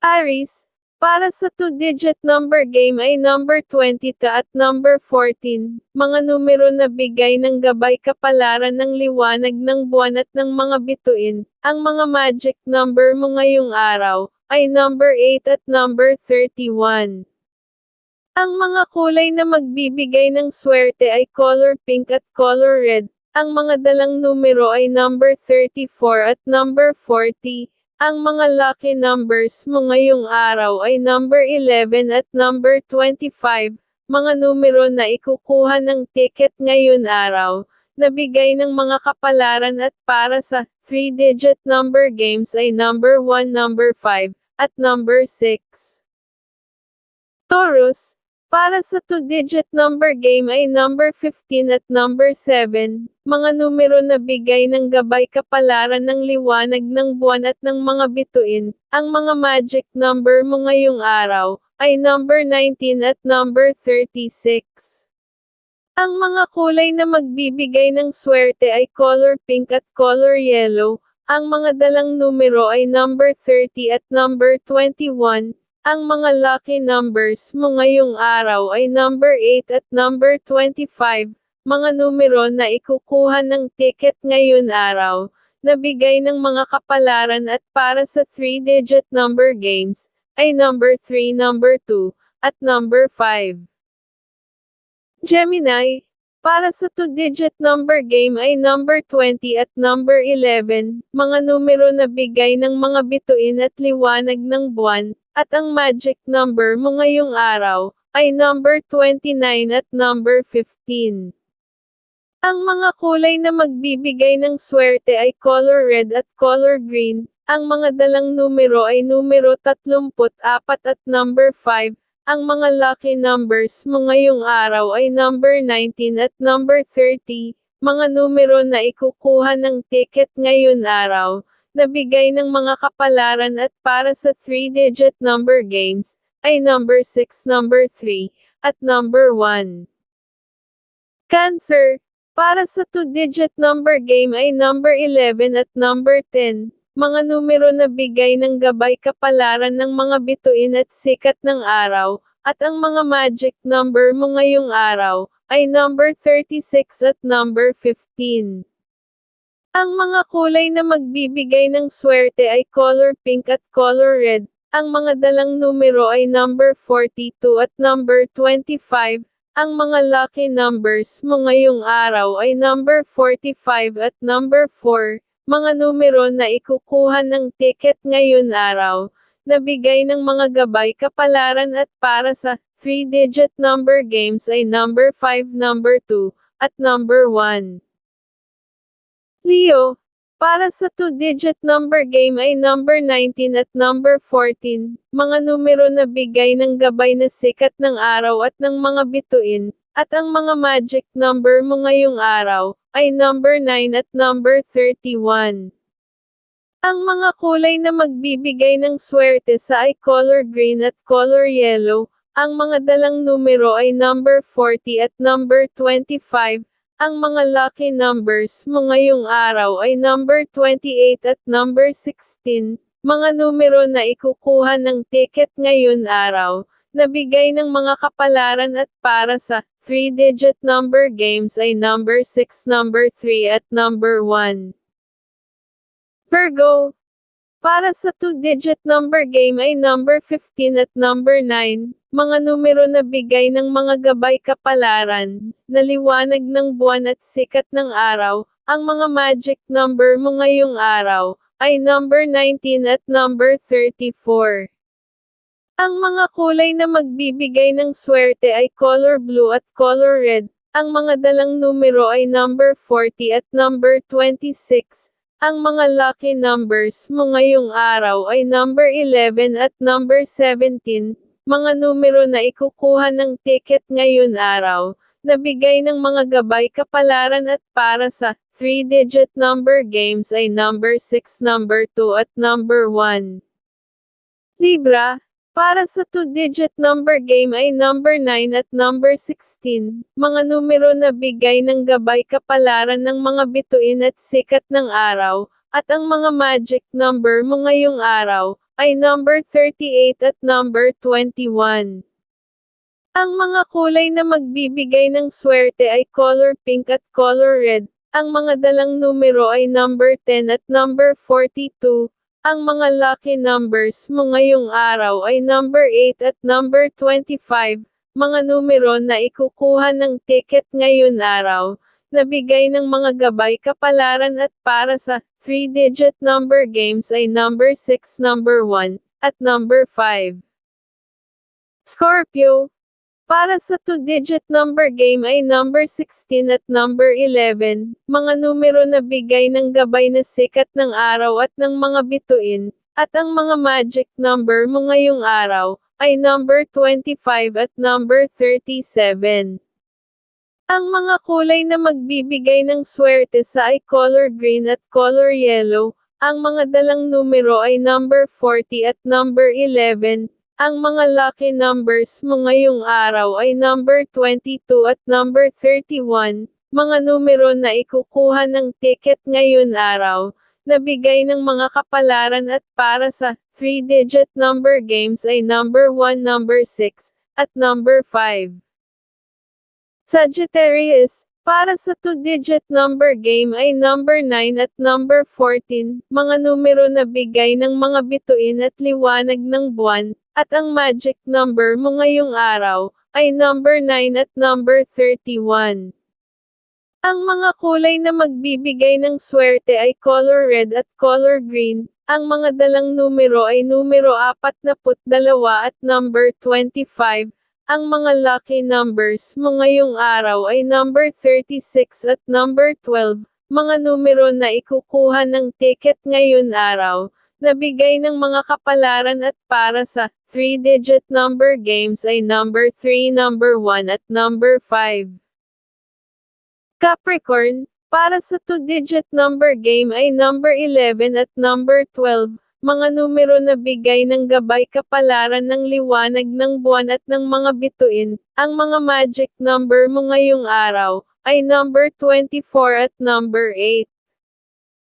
Aris, para sa two-digit number game ay number 20 ta at number 14, mga numero na bigay ng gabay kapalaran ng liwanag ng buwan at ng mga bituin. Ang mga magic number mo ngayong araw ay number 8 at number 31. Ang mga kulay na magbibigay ng swerte ay color pink at color red. Ang mga dalang numero ay number 34 at number 40. Ang mga lucky numbers mo ngayong araw ay number 11 at number 25, mga numero na ikukuha ng ticket ngayon araw, nabigay ng mga kapalaran at para sa 3-digit number games ay number 1, number 5, at number 6. Taurus, para sa two-digit number game ay number 15 at number 7, mga numero na bigay ng gabay kapalaran ng liwanag ng buwan at ng mga bituin. Ang mga magic number mo ngayong araw ay number 19 at number 36. Ang mga kulay na magbibigay ng swerte ay color pink at color yellow. Ang mga dalang numero ay number 30 at number 21. Ang mga lucky numbers mo ngayong araw ay number 8 at number 25, mga numero na ikukuha ng ticket ngayon araw, nabigay ng mga kapalaran at para sa 3-digit number games, ay number 3, number 2, at number 5. Gemini, para sa two-digit number game ay number 20 at number 11, mga numero na bigay ng mga bituin at liwanag ng buwan, at ang magic number mo ngayong araw, ay number 29 at number 15. Ang mga kulay na magbibigay ng swerte ay color red at color green, ang mga dalang numero ay numero 34 at number 5, ang mga lucky numbers mo ngayong araw ay number 19 at number 30, mga numero na ikukuha ng ticket ngayon araw, nabigay ng mga kapalaran at para sa 3-digit number games, ay number 6, number 3, at number 1. Cancer, para sa 2-digit number game ay number 11 at number 10, mga numero na bigay ng gabay kapalaran ng mga bituin at sikat ng araw, at ang mga magic number mo ngayong araw, ay number 36 at number 15. Ang mga kulay na magbibigay ng swerte ay color pink at color red, ang mga dalang numero ay number 42 at number 25, ang mga lucky numbers mo ngayong araw ay number 45 at number 4, mga numero na ikukuha ng ticket ngayon araw, nabigay ng mga gabay kapalaran at para sa 3-digit number games ay number 5, number 2, at number 1. Leo, para sa 2-digit number game ay number 19 at number 14, mga numero na bigay ng gabay na sikat ng araw at ng mga bituin, at ang mga magic number mo ngayong araw, ay number 9 at number 31. Ang mga kulay na magbibigay ng swerte sa ay color green at color yellow, ang mga dalang numero ay number 40 at number 25, ang mga lucky numbers mo ngayong araw ay number 28 at number 16, mga numero na ikukuha ng ticket ngayon araw, nabigay ng mga kapalaran at para sa 3-digit number games ay number 6, number 3 at number 1. Virgo, para sa 2-digit number game ay number 15 at number 9, mga numero na bigay ng mga gabay kapalaran, na liwanag ng buwan at sikat ng araw, ang mga magic number mo ngayong araw, ay number 19 at number 34. Ang mga kulay na magbibigay ng swerte ay color blue at color red. Ang mga dalang numero ay number 40 at number 26. Ang mga lucky numbers mo ngayong araw ay number 11 at number 17, mga numero na ikukuha ng ticket ngayon araw, nabigay ng mga gabay kapalaran at para sa 3-digit number games ay number 6, number 2 at number 1. Libra, para sa 2-digit number game ay number 9 at number 16, mga numero na bigay ng gabay kapalaran ng mga bituin at sikat ng araw, at ang mga magic number mo ngayong araw, ay number 38 at number 21. Ang mga kulay na magbibigay ng swerte ay color pink at color red. Ang mga dalang numero ay number 10 at number 42. Ang mga lucky numbers mo ngayong araw ay number 8 at number 25. Mga numero na ikukuha ng ticket ngayon araw. Nabigay ng mga gabay kapalaran at para sa 3-digit number games ay number 6, number 1, at number 5. Scorpio, para sa 2-digit number game ay number 16 at number 11, mga numero na bigay ng gabay na sikat ng araw at ng mga bituin, at ang mga magic number mo ngayong araw, ay number 25 at number 37. Ang mga kulay na magbibigay ng swerte sa ay color green at color yellow, ang mga dalang numero ay number 40 at number 11, ang mga lucky numbers mo ngayong araw ay number 22 at number 31, mga numero na ikukuha ng ticket ngayon araw, nabigay ng mga kapalaran at para sa 3-digit number games ay number 1, number 6, at number 5. Sagittarius, para sa 2-digit number game ay number 9 at number 14, mga numero na bigay ng mga bituin at liwanag ng buwan, at ang magic number mo ngayong araw, ay number 9 at number 31. Ang mga kulay na magbibigay ng swerte ay color red at color green, ang mga dalang numero ay numero 42 at number 25, ang mga lucky numbers mo ngayong araw ay number 36 at number 12, mga numero na ikukuha ng ticket ngayon araw, nabigay ng mga kapalaran at para sa 3-digit number games ay number 3, number 1 at number 5. Capricorn, para sa 2-digit number game ay number 11 at number 12, mga numero na bigay ng gabay kapalaran ng liwanag ng buwan at ng mga bituin, ang mga magic number mo ngayong araw, ay number 24 at number 8.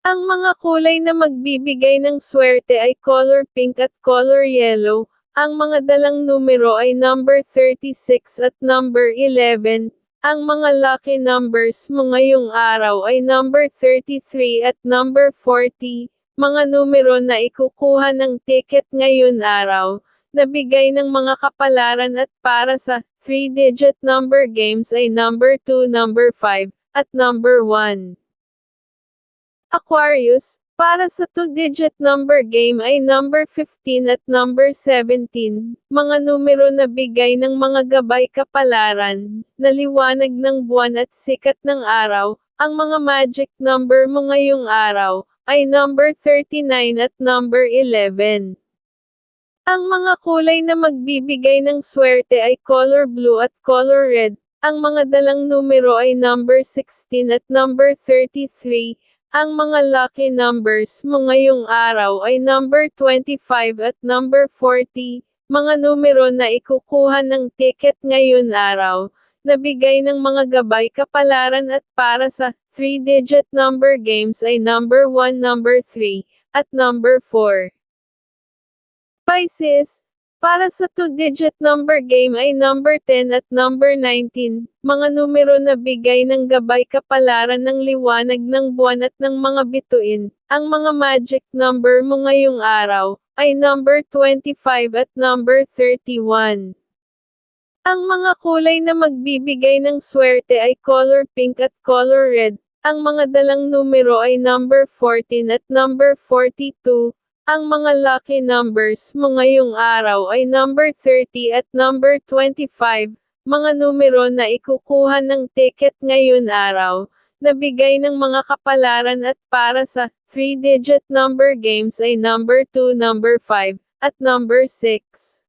Ang mga kulay na magbibigay ng swerte ay color pink at color yellow, ang mga dalang numero ay number 36 at number 11. Ang mga lucky numbers mo ngayong araw ay number 33 at number 40. Mga numero na ikukuha ng ticket ngayon araw, nabigay ng mga kapalaran at para sa 3-digit number games ay number 2, number 5, at number 1. Aquarius, para sa 2-digit number game ay number 15 at number 17, mga numero na bigay ng mga gabay kapalaran, na liwanag ng buwan at sikat ng araw, ang mga magic number mo ngayong araw, ay number 39 at number 11. Ang mga kulay na magbibigay ng swerte ay color blue at color red, ang mga dalang numero ay number 16 at number 33, ang mga lucky numbers mo ngayong araw ay number 25 at number 40, mga numero na ikukuha ng ticket ngayon araw, nabigay ng mga gabay kapalaran at para sa 3-digit number games ay number 1, number 3, at number 4. Pisces, para sa 2-digit number game ay number 10 at number 19, mga numero na bigay ng gabay kapalaran ng liwanag ng buwan at ng mga bituin. Ang mga magic number mo ngayong araw, ay number 25 at number 31. Ang mga kulay na magbibigay ng swerte ay color pink at color red. Ang mga dalang numero ay number 14 at number 42. Ang mga lucky numbers mo ngayong araw ay number 30 at number 25, mga numero na ikukuha ng ticket ngayon araw, nabigay ng mga kapalaran at para sa 3-digit number games ay number 2, number 5, at number 6.